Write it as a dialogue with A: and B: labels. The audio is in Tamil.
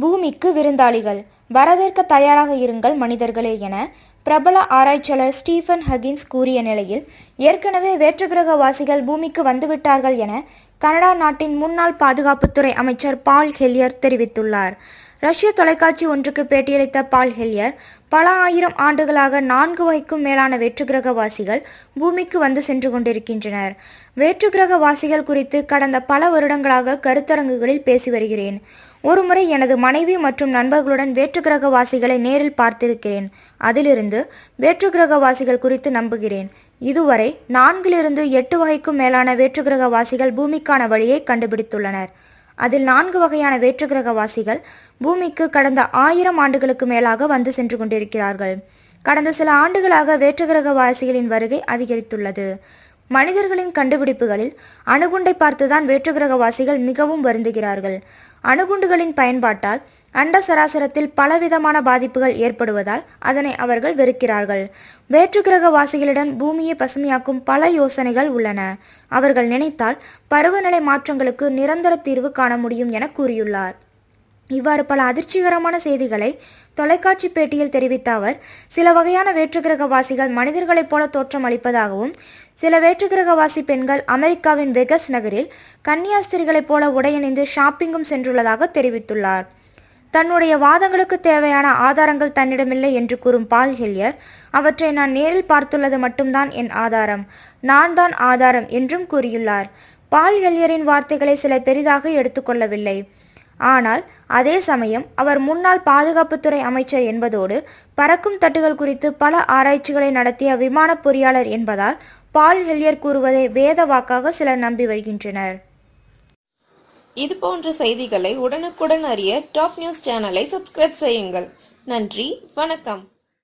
A: பூமிக்கு விருந்தாளிகள். வரவேற்க தயாராக இருங்கள் மனிதர்களே என பிரபல ஆராய்ச்சியாளர் ஸ்டீஃபன் ஹகின்ஸ் கூறிய நிலையில் ஏற்கனவே வேற்றுக்கிரகவாசிகள் பூமிக்கு வந்துவிட்டார்கள் என கனடா நாட்டின் முன்னாள் பாதுகாப்புத்துறை அமைச்சர் பால் ஹெல்யர் தெரிவித்துள்ளார். ரஷ்ய தொலைக்காட்சி ஒன்றுக்கு பேட்டியளித்த பால் ஹெல்யர் பல ஆயிரம் ஆண்டுகளாக நான்கு வகைக்கும் மேலான வேற்றுக்கிரகவாசிகள் பூமிக்கு வந்து சென்று கொண்டிருக்கின்றனர். வேற்றுக்கிரகவாசிகள் குறித்து கடந்த பல வருடங்களாக கருத்தரங்குகளில் பேசி வருகிறேன். ஒருமுறை எனது மனைவி மற்றும் நண்பர்களுடன் வேற்றுக்கிரகவாசிகளை நேரில் பார்த்திருக்கிறேன். அதிலிருந்து வேற்றுக்கிரகவாசிகள் குறித்து நம்புகிறேன். இதுவரை நான்கிலிருந்து எட்டு வகைக்கும் மேலான வேற்றுக்கிரகவாசிகள் பூமிக்கான வழியை கண்டுபிடித்துள்ளனர். அதில் நான்கு வகையான வேற்றுக்கிரகவாசிகள் பூமிக்கு கடந்த ஆயிரம் ஆண்டுகளுக்கு மேலாக வந்து சென்று கொண்டிருக்கிறார்கள். கடந்த சில ஆண்டுகளாக வேற்றுக்கிரகவாசிகளின் வருகை அதிகரித்துள்ளது. மனிதர்களின் கண்டுபிடிப்புகளில் அணுகுண்டை பார்த்துதான் வேற்றுக்கிரகவாசிகள் மிகவும் வருந்துகிறார்கள். அணுகுண்டுகளின் பயன்பாட்டால் அண்ட சராசரத்தில் பலவிதமான பாதிப்புகள் ஏற்படுவதால் அதனை அவர்கள் வெறுக்கிறார்கள். வேற்று கிரகவாசிகளிடம் பூமியை பசுமையாக்கும் பல யோசனைகள் உள்ளன. அவர்கள் நினைத்தால் பருவநிலை மாற்றங்களுக்கு நிரந்தர தீர்வு காண முடியும் என கூறியுள்ளார். இவ்வாறு பல அதிர்ச்சிகரமான செய்திகளை தொலைக்காட்சி பேட்டியில் தெரிவித்த அவர் சில வகையான வேற்றுக்கிரகவாசிகள் மனிதர்களைப் போல தோற்றம் அளிப்பதாகவும் சில வேற்றுக்கிரகவாசி பெண்கள் அமெரிக்காவின் வெகஸ் நகரில் கன்னியாஸ்திரிகளைப் போல உடையணிந்து ஷாப்பிங்கும் சென்றுள்ளதாக தெரிவித்துள்ளார். தன்னுடைய வாதங்களுக்கு தேவையான ஆதாரங்கள் தன்னிடமில்லை என்று கூறும் பால் ஹெல்யர் அவற்றை நான் நேரில் பார்த்துள்ளது மட்டும்தான் என் ஆதாரம் நான் தான் ஆதாரம் என்றும் கூறியுள்ளார். பால் ஹெல்யரின் வார்த்தைகளை சிலர் பெரிதாக எடுத்துக்கொள்ளவில்லை ஆனால் அதே சமயம் அவர் முன்னாள் பாதுகாப்புத்துறை அமைச்சர் என்பதோடு பறக்கும் தட்டுகள் குறித்து பல ஆராய்ச்சிகளை நடத்திய விமான பொறியாளர் என்பதால் பால் ஹெல்லியர் கூறுவதை வேத வாக்காக சிலர் நம்பி வருகின்றனர்.
B: இது போன்ற செய்திகளை உடனுக்குடன் அறிய டாப் நியூஸ் சேனலை சப்ஸ்கிரைப் செய்யுங்கள். நன்றி வணக்கம்.